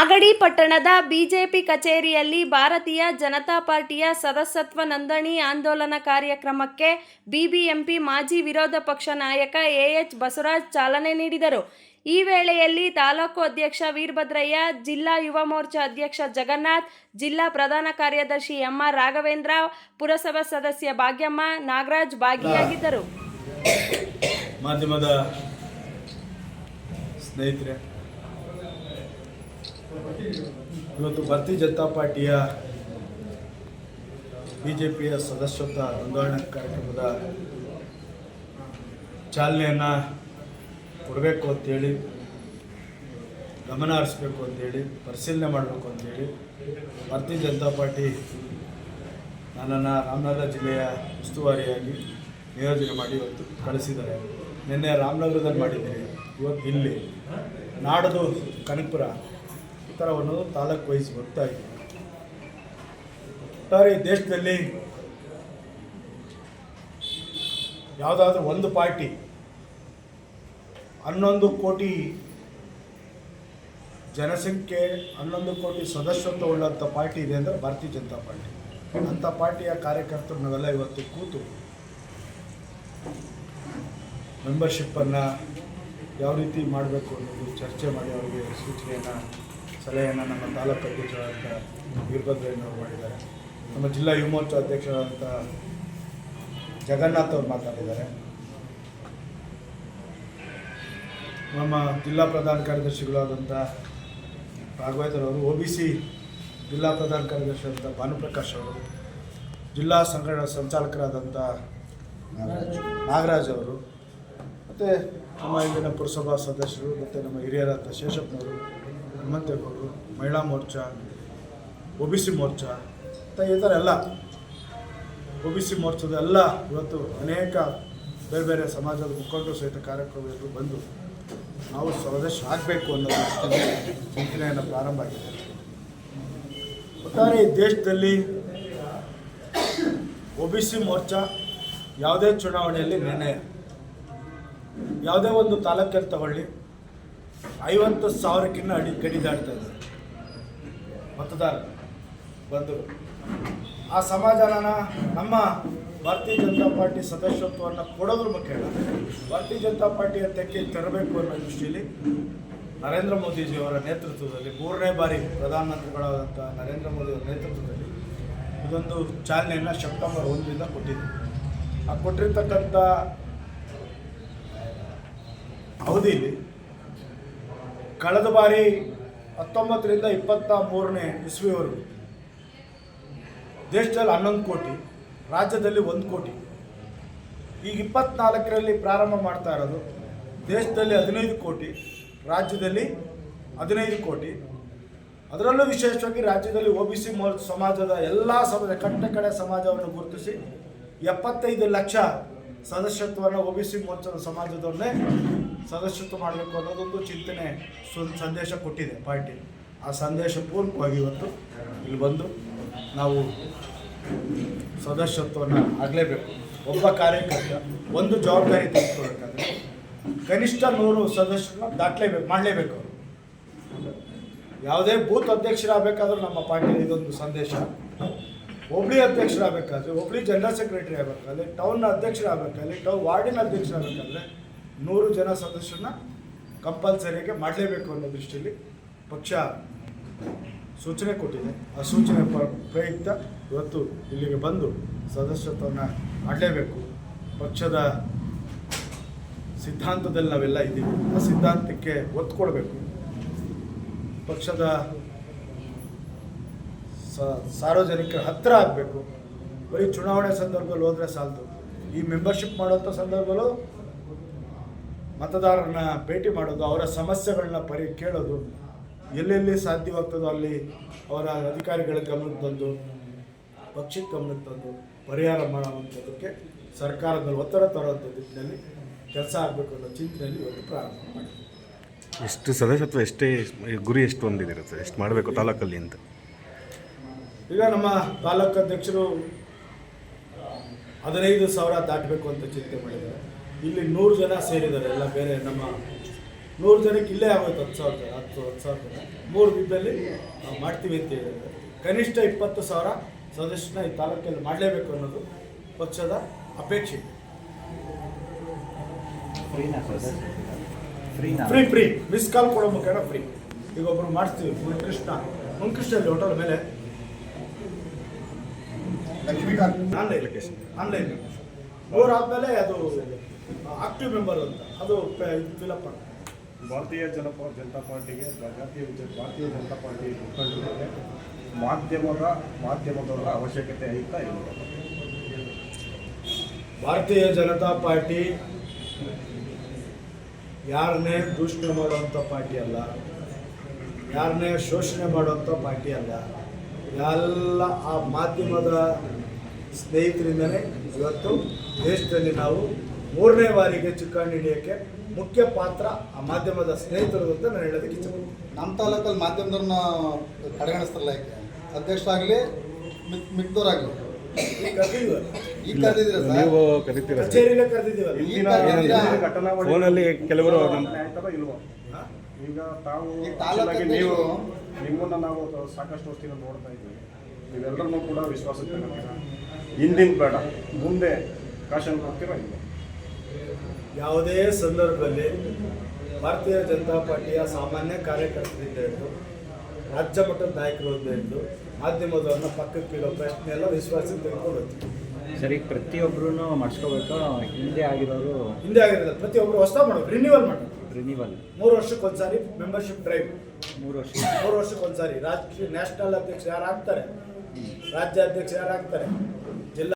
ಅಗಡಿ ಪಟ್ಟಣದ ಬಿಜೆಪಿ ಕಚೇರಿಯಲ್ಲಿ ಭಾರತೀಯ ಜನತಾ ಪಾರ್ಟಿಯ ಸದಸ್ಯತ್ವ ನೋಂದಣಿ ಆಂದೋಲನ ಕಾರ್ಯಕ್ರಮಕ್ಕೆ ಬಿಬಿಎಂಪಿ ಮಾಜಿ ವಿರೋಧ ಪಕ್ಷ ನಾಯಕ ಎಎಚ್ ಬಸವರಾಜ್ ಚಾಲನೆ ನೀಡಿದರು. ಈ ವೇಳೆಯಲ್ಲಿ ತಾಲೂಕು ಅಧ್ಯಕ್ಷ ವೀರಭದ್ರಯ್ಯ, ಜಿಲ್ಲಾ ಯುವ ಮೋರ್ಚಾ ಅಧ್ಯಕ್ಷ ಜಗನ್ನಾಥ್, ಜಿಲ್ಲಾ ಪ್ರಧಾನ ಕಾರ್ಯದರ್ಶಿ ಎಂಆರ್ ರಾಘವೇಂದ್ರ, ಪುರಸಭಾ ಸದಸ್ಯ ಭಾಗ್ಯಮ್ಮ, ನಾಗರಾಜ್ ಭಾಗಿಯಾಗಿದ್ದರು. ಮಾಧ್ಯಮದ ಸ್ನೇಹಿತರೆ ಇವತ್ತು ಭಾರತೀಯ ಜನತಾ ಪಾರ್ಟಿಯ ಬಿ ಜೆ ಪಿಯ ಸದಸ್ಯತ್ವ ನೋಂದಣಿ ಕಾರ್ಯಕ್ರಮದ ಚಾಲನೆಯನ್ನು ಕೊಡಬೇಕು ಅಂತೇಳಿ, ಗಮನ ಹರಿಸ್ಬೇಕು ಅಂತೇಳಿ, ಪರಿಶೀಲನೆ ಮಾಡಬೇಕು ಅಂತೇಳಿ ಭಾರತೀಯ ಜನತಾ ಪಾರ್ಟಿ ನನ್ನನ್ನು ರಾಮನಗರ ಜಿಲ್ಲೆಯ ಉಸ್ತುವಾರಿಯಾಗಿ ನಿಯೋಜನೆ ಮಾಡಿ ಇವತ್ತು ಕಳಿಸಿದ್ದಾರೆ. ನಿನ್ನೆ ರಾಮನಗರದಲ್ಲಿ ಮಾಡಿದ್ದೀನಿ ಇವತ್ತು ಇಲ್ಲಿ ನಾಡದು ಕನಕಪುರ. ಈ ಅನ್ನೋದು ತಾಲೂಕು ವಹಿಸಿ ಬರ್ತಾ ಇದೆ ಒಟ್ಟಾರೆ ದೇಶದಲ್ಲಿ ಯಾವುದಾದ್ರೂ ಒಂದು ಪಾರ್ಟಿ ಹನ್ನೊಂದು ಕೋಟಿ ಜನಸಂಖ್ಯೆ, ಹನ್ನೊಂದು ಕೋಟಿ ಸದಸ್ಯತ್ವ ಉಳ್ಳಂಥ ಪಾರ್ಟಿ ಇದೆ ಅಂದರೆ ಭಾರತೀಯ ಜನತಾ ಪಾರ್ಟಿ. ಅಂಥ ಪಾರ್ಟಿಯ ಕಾರ್ಯಕರ್ತರು ನಾವೆಲ್ಲ ಇವತ್ತು ಕೂತು ಮೆಂಬರ್ಶಿಪ್ಪನ್ನು ಯಾವ ರೀತಿ ಮಾಡಬೇಕು ಅನ್ನೋದು ಚರ್ಚೆ ಮಾಡಿ ಅವರಿಗೆ ಸೂಚನೆಯನ್ನು ಸಲಹೆಯನ್ನು ನಮ್ಮ ತಾಲೂಕು ಅಧ್ಯಕ್ಷರಾದಂಥ ವೀರಭದ್ರಯ್ಯನವರು ಮಾಡಿದ್ದಾರೆ. ನಮ್ಮ ಜಿಲ್ಲಾ ಯುವ ಮೋರ್ಚಾ ಅಧ್ಯಕ್ಷರಾದಂಥ ಜಗನ್ನಾಥ್ ಅವರು ಮಾತಾಡಿದ್ದಾರೆ. ನಮ್ಮ ಜಿಲ್ಲಾ ಪ್ರಧಾನ ಕಾರ್ಯದರ್ಶಿಗಳಾದಂಥ ಭಾಗವತರವರು ಒ ಬಿ ಸಿ ಜಿಲ್ಲಾ ಪ್ರಧಾನ ಕಾರ್ಯದರ್ಶಿಯಾದಂಥ ಭಾನುಪ್ರಕಾಶ್ ಅವರು, ಜಿಲ್ಲಾ ಸಂಘ ಸಂಚಾಲಕರಾದಂಥ ನಾಗರಾಜ್ ಅವರು, ಮತ್ತು ನಮ್ಮ ಇಲ್ಲಿನ ಪುರಸಭಾ ಸದಸ್ಯರು, ಮತ್ತು ನಮ್ಮ ಹಿರಿಯರಾದಂಥ ಶೇಷಪ್ಪನವರು ಹನುಮಂತೇಗೌಡರು, ಮಹಿಳಾ Morcha, O B C Morcha ಮತ್ತು ಈ ಥರ ಎಲ್ಲ ಒ ಬಿ ಸಿ ಮೋರ್ಚಾದ ಎಲ್ಲ ಇವತ್ತು ಅನೇಕ ಬೇರೆ ಬೇರೆ ಸಮಾಜದ ಮುಖಂಡರು ಸಹಿತ ಕಾರ್ಯಕ್ರಮಗಳು ಬಂದು ನಾವು ಸ್ವದೇಶ ಆಗಬೇಕು ಅನ್ನೋ ಚಿಂತನೆಯನ್ನು ಪ್ರಾರಂಭ ಆಗಿದೆ. ಒಟ್ಟಾರೆ ಈ ದೇಶದಲ್ಲಿ ಒ ಬಿ ಸಿ ಮೋರ್ಚಾ ಯಾವುದೇ ಚುನಾವಣೆಯಲ್ಲಿ ನಿರ್ಣಯ. ಯಾವುದೇ ಒಂದು ತಾಲೂಕಲ್ಲಿ ತಗೊಳ್ಳಿ. ಐವತ್ತು ಸಾವಿರಕ್ಕಿಂತ ಅಡಿ ಕಡಿದಾಡ್ತಾ ಇದ್ದಾರೆ. ಮತದಾರರು ಬಂದರು ಆ ಸಮಾಧಾನನ ನಮ್ಮ ಭಾರತೀಯ ಜನತಾ ಪಾರ್ಟಿ ಸದಸ್ಯತ್ವವನ್ನು ಕೊಡೋದ್ರ ಮುಖೇನ ಭಾರತೀಯ ಜನತಾ ಪಾರ್ಟಿ ತೆಕ್ಕೆ ತರಬೇಕು ಅನ್ನೋ ದೃಷ್ಟಿಯಲ್ಲಿ ನರೇಂದ್ರ ಮೋದಿಜಿಯವರ ನೇತೃತ್ವದಲ್ಲಿ ಮೂರನೇ ಬಾರಿ ಪ್ರಧಾನಮಂತ್ರಿಗಳಾದಂಥ ನರೇಂದ್ರ ಮೋದಿಯವರ ನೇತೃತ್ವದಲ್ಲಿ ಇದೊಂದು ಚಾಲನೆಯನ್ನು ಸೆಪ್ಟೆಂಬರ್ ಒಂದರಿಂದ ಕೊಟ್ಟಿದ್ದೆ ಆ ಕೊಟ್ಟಿರ್ತಕ್ಕಂಥ ಅವಧಿಯಲ್ಲಿ ಕಳೆದ ಬಾರಿ ಹತ್ತೊಂಬತ್ತರಿಂದ ಇಪ್ಪತ್ತ ಮೂರನೇ ಇಸ್ವಿವರೆಗೂ ದೇಶದಲ್ಲಿ ಹನ್ನೊಂದು ಕೋಟಿ, ರಾಜ್ಯದಲ್ಲಿ ಒಂದು ಕೋಟಿ. ಈಗ ಇಪ್ಪತ್ನಾಲ್ಕರಲ್ಲಿ ಪ್ರಾರಂಭ ಮಾಡ್ತಾ ಇರೋದು ದೇಶದಲ್ಲಿ ಹದಿನೈದು ಕೋಟಿ, ರಾಜ್ಯದಲ್ಲಿ ಹದಿನೈದು ಕೋಟಿ. ಅದರಲ್ಲೂ ವಿಶೇಷವಾಗಿ ರಾಜ್ಯದಲ್ಲಿ ಒ ಬಿ ಸಿ ಸಮಾಜದ ಎಲ್ಲ ಸಮಾಜ, ಕಟ್ಟ ಕಡೆ ಸಮಾಜವನ್ನು ಗುರುತಿಸಿ ಎಪ್ಪತ್ತೈದು ಲಕ್ಷ ಸದಸ್ಯತ್ವವನ್ನು ಒ ಬಿ ಸಿ ಮೋರ್ಚಾದ ಸಮಾಜದವ್ರನ್ನೇ ಸದಸ್ಯತ್ವ ಮಾಡಬೇಕು ಅನ್ನೋದೊಂದು ಚಿಂತನೆ ಸಂದೇಶ ಕೊಟ್ಟಿದೆ ಪಾರ್ಟಿ. ಆ ಸಂದೇಶ ಪೂರ್ವಕವಾಗಿ ಇವತ್ತು ಇಲ್ಲಿ ಬಂದು ನಾವು ಸದಸ್ಯತ್ವವನ್ನು ಆಗಲೇಬೇಕು. ಒಬ್ಬ ಕಾರ್ಯಕರ್ತ, ಒಂದು ಜವಾಬ್ದಾರಿ ತೆಗೆದುಕೊಳ್ಬೇಕಾದ್ರೆ ಕನಿಷ್ಠ ನೂರು ಸದಸ್ಯರನ್ನ ದಾಟಲೇಬೇಕು, ಮಾಡಲೇಬೇಕು. ಯಾವುದೇ ಬೂತ್ ಅಧ್ಯಕ್ಷರಾಗಬೇಕಾದ್ರೂ ನಮ್ಮ ಪಾರ್ಟಿಯಲ್ಲಿ ಇದೊಂದು ಸಂದೇಶ. ಹೋಬಳಿ ಅಧ್ಯಕ್ಷರಾಗಬೇಕಾದ್ರೆ ಹೋಬಳಿ ಜನರಲ್ ಸೆಕ್ರೆಟರಿ ಆಗಬೇಕಾದ್ರೆ ಟೌನ್ ಅಧ್ಯಕ್ಷರಾಗಬೇಕಾದ್ರೆ ಟೌನ್ ವಾರ್ಡಿನ ಅಧ್ಯಕ್ಷರಾಗಬೇಕಾದ್ರೆ ನೂರು ಜನ ಸದಸ್ಯರನ್ನ ಕಂಪಲ್ಸರಿಯಾಗಿ ಮಾಡಲೇಬೇಕು ಅನ್ನೋ ದೃಷ್ಟಿಯಲ್ಲಿ ಪಕ್ಷ ಸೂಚನೆ ಕೊಟ್ಟಿದೆ. ಆ ಸೂಚನೆ ಪ್ರಯುಕ್ತ ಇವತ್ತು ಇಲ್ಲಿಗೆ ಬಂದು ಸದಸ್ಯತ್ವವನ್ನು ಮಾಡಲೇಬೇಕು. ಪಕ್ಷದ ಸಿದ್ಧಾಂತದಲ್ಲಿ ನಾವೆಲ್ಲ ಇದ್ದೀವಿ. ಆ ಸಿದ್ಧಾಂತಕ್ಕೆ ಒತ್ತು ಕೊಡಬೇಕು ಪಕ್ಷದ ಸಾರ್ವಜನಿಕರ ಹತ್ತಿರ ಆಗಬೇಕು. ಬರೀ ಚುನಾವಣೆ ಸಂದರ್ಭದಲ್ಲಿ ಹೋದರೆ ಸಾಲದು. ಈ ಮೆಂಬರ್ಶಿಪ್ ಮಾಡೋಂಥ ಸಂದರ್ಭದಲ್ಲೂ ಮತದಾರರನ್ನ ಭೇಟಿ ಮಾಡೋದು, ಅವರ ಸಮಸ್ಯೆಗಳನ್ನ ಪರಿ ಕೇಳೋದು, ಎಲ್ಲೆಲ್ಲಿ ಸಾಧ್ಯವಾಗ್ತದೋ ಅಲ್ಲಿ ಅವರ ಅಧಿಕಾರಿಗಳ ಗಮನಕ್ಕೆ ತಂದು ಪಕ್ಷಕ್ಕೆ ಗಮನಕ್ಕೆ ತಂದು ಪರಿಹಾರ ಮಾಡುವಂಥದ್ದಕ್ಕೆ ಸರ್ಕಾರದಲ್ಲಿ ಒತ್ತಡ ತರುವಂಥ ನಿಟ್ಟಿನಲ್ಲಿ ಕೆಲಸ ಆಗಬೇಕು ಅನ್ನೋ ಚಿಂತನೆಯಲ್ಲಿ ಇವತ್ತು ಪ್ರಾರಂಭ ಮಾಡಿದೆ ಎಷ್ಟು ಸದಸ್ಯತ್ವ ಎಷ್ಟೇ ಗುರಿ ಎಷ್ಟು ಹೊಂದಿದೆ ಎಷ್ಟು ಮಾಡಬೇಕು ತಾಲೂಕಲ್ಲಿ ಅಂತ? ಈಗ ನಮ್ಮ ತಾಲೂಕು ಅಧ್ಯಕ್ಷರು ಹದಿನೈದು ಸಾವಿರ ದಾಟಬೇಕು ಅಂತ ಚಿಂತೆ ಮಾಡಿದ್ದಾರೆ. ಇಲ್ಲಿ ನೂರು ಜನ ಸೇರಿದ್ದಾರೆ ಎಲ್ಲ ಬೇರೆ ನಮ್ಮ ನೂರು ಜನಕ್ಕೆ ಇಲ್ಲೇ ಆಗೋಯ್ತು ಹತ್ತು ಸಾವಿರ ಜನ, ಹತ್ತು ಹತ್ತು ಸಾವಿರ ಜನ. ಮೂರು ದಿನದಲ್ಲಿ ಮಾಡ್ತೀವಿ ಅಂತ ಹೇಳಿದ್ದಾರೆ. ಕನಿಷ್ಠ ಇಪ್ಪತ್ತು ಸಾವಿರ ಸದಸ್ಯನ ಈ ತಾಲೂಕಲ್ಲಿ ಮಾಡಲೇಬೇಕು ಅನ್ನೋದು ಪಕ್ಷದ ಅಪೇಕ್ಷೆ. ಫ್ರೀ ಫ್ರೀ, ಮಿಸ್ ಕಾಲ್ ಕೊಡೋ ಮುಖೇನ ಫ್ರೀ. ಈಗ ಒಬ್ರು ಮಾಡಿಸ್ತೀವಿ ಮುನ್ಕೃಷ್ಣ. ಮುನ್ಕೃಷ್ಣಲ್ಲಿ ಹೋಟೆಲ್ ಮೇಲೆ ಆನ್ಲೈನ್ ಆನ್ಲೈನ್ ಅವ್ರು ಆದಮೇಲೆ ಅದು ಆಕ್ಟಿವ್ ಮೆಂಬರ್ ಅಂತ ಅದು ಫಿಲಪ್ ಭಾರತೀಯ ಜನಪ ಜನತಾ ಪಾರ್ಟಿಗೆ ವಿಜಯ ಭಾರತೀಯ ಜನತಾ ಪಾರ್ಟಿ ಮುಖಂಡರಿಗೆ ಮಾಧ್ಯಮದ ಮಾಧ್ಯಮದವರ ಅವಶ್ಯಕತೆ ಐತಾ ಇಲ್ಲ. ಭಾರತೀಯ ಜನತಾ ಪಾರ್ಟಿ ಯಾರನ್ನೇ ದೂಷಣೆ ಮಾಡುವಂಥ ಪಾರ್ಟಿ ಅಲ್ಲ ಯಾರನ್ನೇ ಶೋಷಣೆ ಮಾಡುವಂಥ ಪಾರ್ಟಿ ಅಲ್ಲ ಎಲ್ಲ ಆ ಮಾಧ್ಯಮದ ಸ್ನೇಹಿತರಿಂದನೇ ಇವತ್ತು ದೇಶದಲ್ಲಿ ನಾವು ಮೂರನೇ ಬಾರಿಗೆ ಚುಕ್ಕಾಣಿ ಹಿಡಿಯೋಕ್ಕೆ ಮುಖ್ಯ ಪಾತ್ರ ಆ ಮಾಧ್ಯಮದ ಸ್ನೇಹಿತರು ಅಂತ ನಾನು ಹೇಳೋದಕ್ಕೆ ಇಚ್ಛೆ ನಮ್ಮ ತಾಲೂಕಲ್ಲಿ ಮಾಧ್ಯಮದವ್ರನ್ನ ಕಡೆಗಣಿಸ್ತಾರಲ್ಲ ಯಾಕೆ? ಅಧ್ಯಕ್ಷರಾಗಲಿ ಮಿಕ್ ಮಿಕ್ದವ್ರಾಗಲಿ ನೀವು ಕರಿತೀರ ಫೋನಲ್ಲಿ ಕೆಲವರು ಈಗ ತಾವು ನೀವು ನಿಮ್ಮನ್ನ ನಾವು ಸಾಕಷ್ಟು ಹೊತ್ತಿನ ನೋಡ್ತಾ ಇದ್ದೀವಿ. ನೀವೆಲ್ಲರನ್ನೂ ಕೂಡ ವಿಶ್ವಾಸಕ್ಕೆ ತಗೋತೀರಾ? ಹಿಂದಿನ ಬೇಡ. ಮುಂದೆ ಕಾಶನ್ ಕೊಡ್ತೀರಾ ಇಲ್ಲ ಯಾವುದೇ ಸಂದರ್ಭದಲ್ಲಿ ಭಾರತೀಯ ಜನತಾ ಪಾರ್ಟಿಯ ಸಾಮಾನ್ಯ ಕಾರ್ಯಕರ್ತರಿಂದ ಹಿಡಿದು ರಾಜ್ಯ ಮಟ್ಟದ ನಾಯಕರಿಂದ ಹಿಡಿದು ಮಾಧ್ಯಮದವ್ರನ್ನ ಪಕ್ಕಕ್ಕಿಡೋ ಪ್ರಶ್ನೆ ಎಲ್ಲ ವಿಶ್ವಾಸ ತೆಗೆದುಕೊಂಡು ಹೋಗ್ತೀವಿ. ಸರ್ ಪ್ರತಿಯೊಬ್ಬರೂ ಮಾಡಿಸ್ಕೋಬೇಕು? ಹಿಂದೆ ಆಗಿರೋರು ಹಿಂದೆ ಆಗಿರೋದು ಪ್ರತಿಯೊಬ್ಬರು ಹೊಸ ಮಾಡೋದು ರಿನ್ಯೂವಲ್ ಮಾಡೋದು. ರಿನಿವಲ್ ಮೂರು ವರ್ಷಕ್ಕೊಂದ್ಸಾರಿ ಮೆಂಬರ್ಶಿಪ್ ಡ್ರೈವ್ ಮೂರು ವರ್ಷ ಮೂರು ವರ್ಷಕ್ಕೊಂದ್ಸಾರಿ ರಾಜ್ಯ ನ್ಯಾಷನಲ್ ಅಧ್ಯಕ್ಷ ಯಾರು ಆಗ್ತಾರೆ? ರಾಜ್ಯ ಅಧ್ಯಕ್ಷ ಯಾರು ಆಗ್ತಾರೆ?